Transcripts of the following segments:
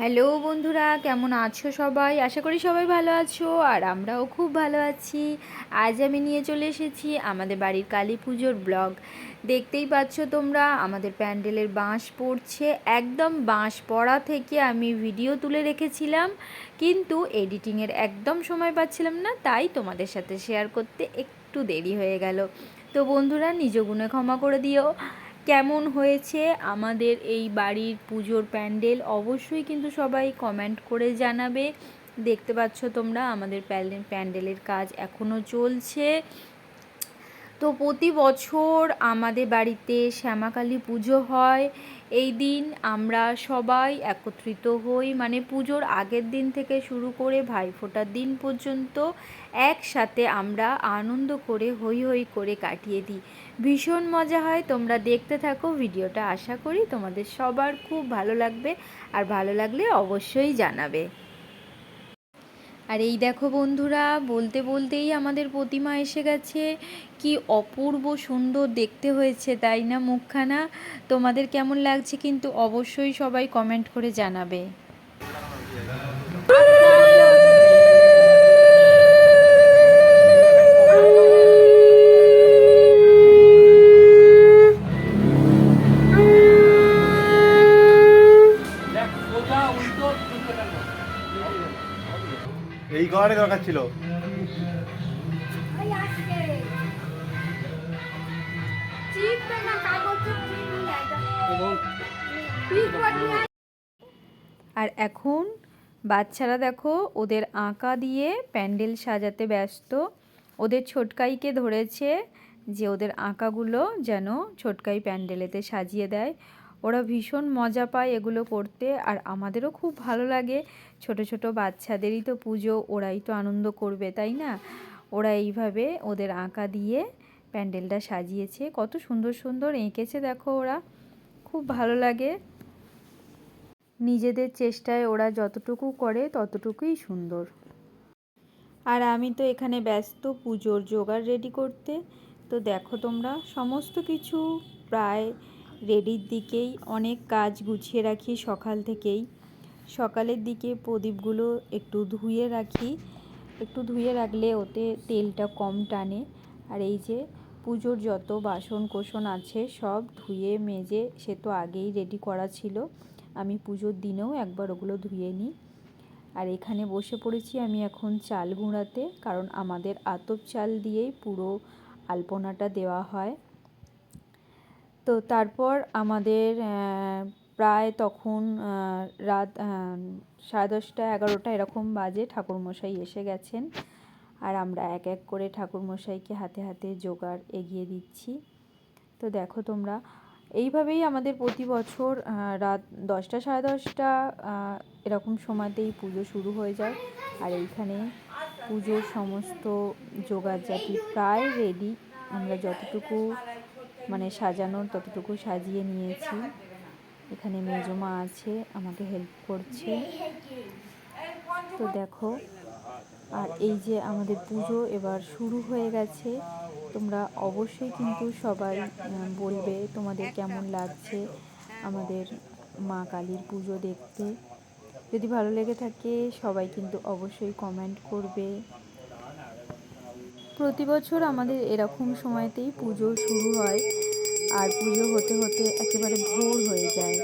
Hello বন্ধুরা, কেমন আছো সবাই? আশা করি সবাই ভালো আছো, আর আমরাও খুব ভালো আছি। আজ আমি নিয়ে চলে এসেছি আমাদের বাড়ির কালী পুজোর ব্লগ। দেখতেই পাচ্ছ তোমরা, আমাদের প্যান্ডেলের বাঁশ পড়ছে। একদম বাঁশ পড়া থেকে আমি ভিডিও তুলে রেখেছিলাম, কিন্তু এডিটিংয়ের একদম সময় পাচ্ছিলাম না, তাই তোমাদের সাথে শেয়ার করতে একটু দেরি হয়ে গেল। তো বন্ধুরা, নিজ গুণে ক্ষমা করে দিও। কেমন হয়েছে আমাদের এই বাড়ির পুজোর প্যান্ডেল অবশ্যই কিন্তু সবাই কমেন্ট করে জানাবে। দেখতে পাচ্ছ তোমরা আমাদের প্যান্ডেলের কাজ এখনও চলছে। তো প্রতি বছর আমাদের বাড়িতে শ্যামাকালী পুজো হয়। এই দিন আমরা সবাই একত্রিত হই মানে পুজোর আগের দিন থেকে শুরু করে ভাইফোঁটার দিন পর্যন্ত একসাথে আমরা আনন্দ করে হই হই করে কাটিয়ে দিই। ভীষণ মজা হয়, তোমরা দেখতে থাকো। ভিডিওটা আশা করি তোমাদের সবার খুব ভালো লাগবে, আর ভালো লাগলে অবশ্যই জানাবে। আর এই দেখো বন্ধুরা, বলতে বলতেই আমাদের প্রতিমা এসে গেছে। কি অপূর্ব সুন্দর দেখতে হয়েছে, তাই না মুখখানা? তোমাদের কেমন লাগছে কিন্তু অবশ্যই সবাই কমেন্ট করে জানাবে। পিক নিয়ে আয়। আর এখন বাচ্চারা দেখো ওদের আঁকা দিয়ে প্যান্ডেল সাজাতে ব্যস্ত। ওদের ছোটকাইকে ধরেছে যে ওদের আঁকাগুলো যেন ছোটকাই প্যান্ডেলেতে সাজিয়ে দেয়। ওরা ভীষণ মজা পায় এগুলো করতে আর আমাদেরও খুব ভালো লাগে। ছোট ছোট বাচ্চাদেরই তো পুজো, ওরাই তো আনন্দ করবে, তাই না? ওরা এইভাবে ওদের আঁকা দিয়ে প্যান্ডেলটা সাজিয়েছে। কত সুন্দর সুন্দর এঁকেছে দেখো ওরা। খুব ভালো লাগে। নিজেদের চেষ্টায় ওরা যতটুকু করে ততটুকুই সুন্দর। আর আমি তো এখানে ব্যস্ত, পুজোর জোগাড় রেডি করতে। তো দেখো তোমরা, সমস্ত কিছু প্রায় রেডির দিকেই অনেক কাজ গুছিয়ে রাখি সকাল থেকেই। সকালের দিকে প্রদীপগুলো একটু ধুয়ে রাখি। একটু ধুয়ে রাখলে ওতে তেলটা কম টানে। আর এই যে পুজোর যত বাসন কোসন আছে সব ধুয়ে মেজে, সে তো আগেই রেডি করা ছিল। আমি পুজোর দিনেও একবার ওগুলো ধুয়ে নিই। আর এখানে বসে পড়েছি আমি এখন চাল গুঁড়াতে, কারণ আমাদের আতপ চাল দিয়েই পুরো আলপনাটা দেওয়া হয়। তো তারপর আমাদের প্রায় তখন রাত সাড়ে দশটা, এগারোটা এরকম বাজে ঠাকুরমশাই এসে গেছেন। আর আমরা এক এক করে ঠাকুরমশাইকে হাতে হাতে জোগাড় এগিয়ে দিচ্ছি। তো দেখো তোমরা, এইভাবেই আমাদের প্রতি বছর রাত দশটা সাড়ে দশটা এরকম সময়তেই পুজো শুরু হয়ে যায়। আর এইখানে পুজোর সমস্ত জোগাড়জাতি প্রায় রেডি আমরা যতটুকু মানে সাজানোর ততটুকু সাজিয়ে নিয়েছি। এখানে মেজমা আছে, আমাকে হেল্প করছে। তো দেখো, আর এই যে আমাদের পুজো এবার শুরু হয়ে গেছে। তোমরা অবশ্যই কিন্তু সবাই বলবে তোমাদের কেমন লাগছে আমাদের মা কালীর পুজো দেখতে। যদি ভালো লেগে থাকে, সবাই কিন্তু অবশ্যই কমেন্ট করবে। প্রতি বছর আমাদের এরকম সময়তেই পুজো শুরু হয়। আর পুজো হতে হতে একেবারে ভোর হয়ে যায়।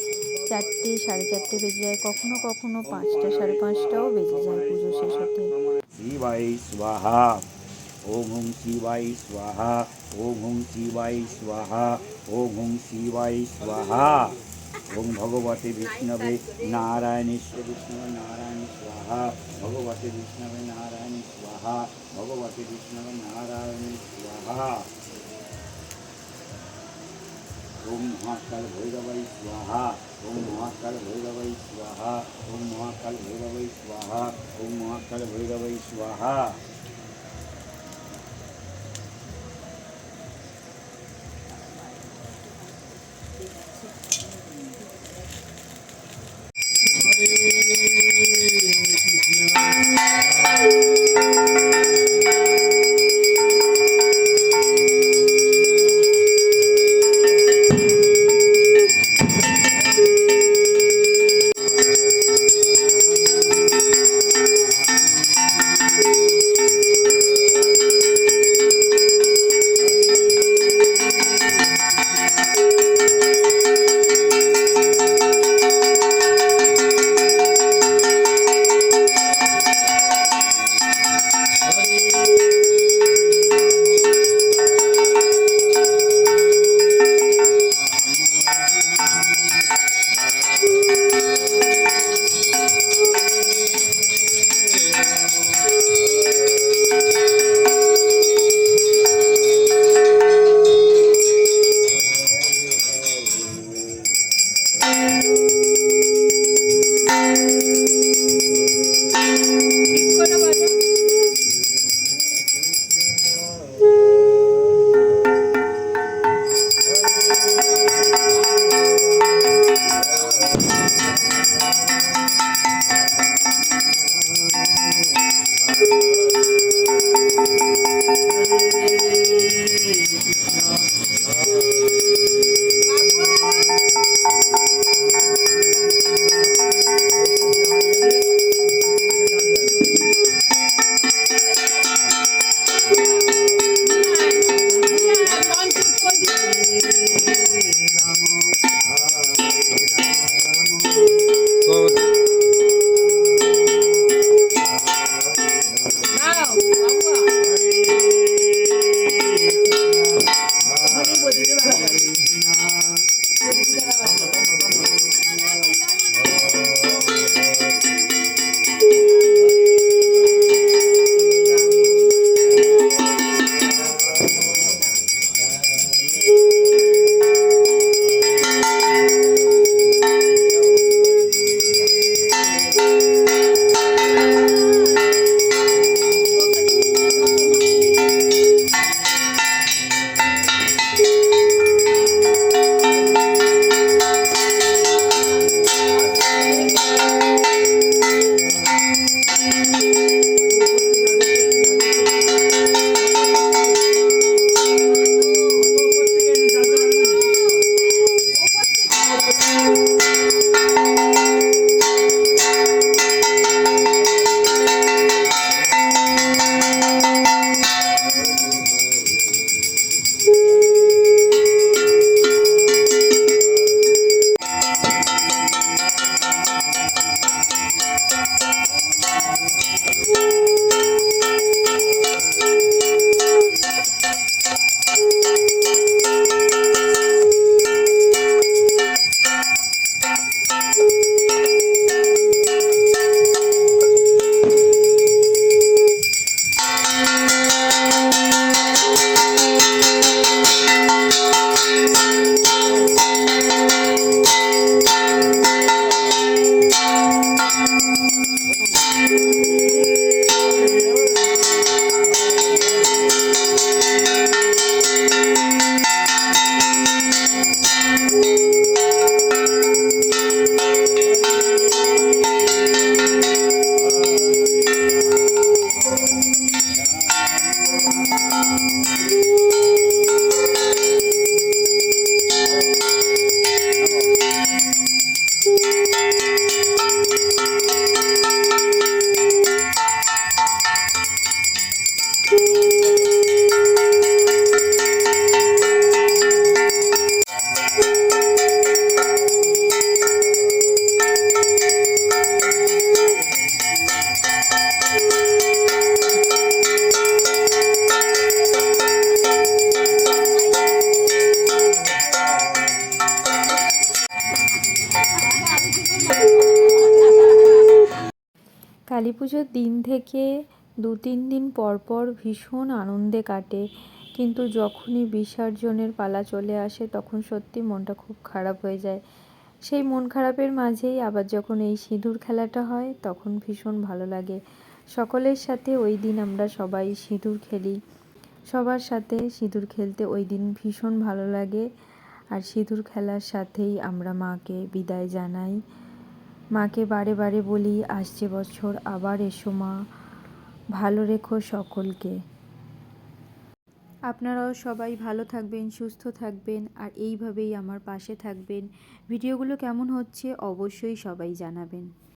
চারটে, সাড়ে চারটে বেজে যায়, কখনো কখনো পাঁচটা, সাড়ে পাঁচটাও বেজে যায় পুজো শেষ হতে। শিবাই স্বাহা, ওম হুম শিবাই স্বাহা, ওম হুম শিবাই স্বাহা, ওম হুম শিবাই স্বাহা। ওম ভগবতে বিষ্ণবে নারায়ণেশ্বর, বিষ্ণবে নারায়ণ স্বাহা। ভগবতে বিষ্ণবে নারায়ণ স্বাহা ভগবতে বিষ্ণবে নারায়ণ স্বাহা ওম মহাকাল ভৈরবাই স্বাহা ওম মহাকাল ভৈরবাই স্বাহা ওম মহাকাল ভৈরবাই স্বাহা ওম মহাকাল ভৈরবাই স্বাহা পুজোর দিন থেকে দু তিন দিন পর পর ভীষণ আনন্দে কাটে। কিন্তু যখনই বিসর্জনের পালা চলে আসে, তখন সত্যি মনটা খুব খারাপ হয়ে যায়। সেই মন খারাপের মাঝেই আবার যখন এই সিঁদুর খেলাটা হয়, তখন ভীষণ ভালো লাগে। সকলের সাথে ওই দিন আমরা সবাই সিঁদুর খেলি। সবার সাথে সিঁদুর খেলতে ওই দিন ভীষণ ভালো লাগে। আর সিঁদুর খেলার সাথেই আমরা মাকে বিদায় জানাই। মাকে বারে বারে বলি, আসছে বছর, আবার এসো মা। ভালো রেখো সকলকে। আপনারাও সবাই ভালো থাকবেন, সুস্থ থাকবেন, আর এইভাবেই আমার পাশে থাকবেন। ভিডিওগুলো কেমন হচ্ছে অবশ্যই সবাই জানাবেন।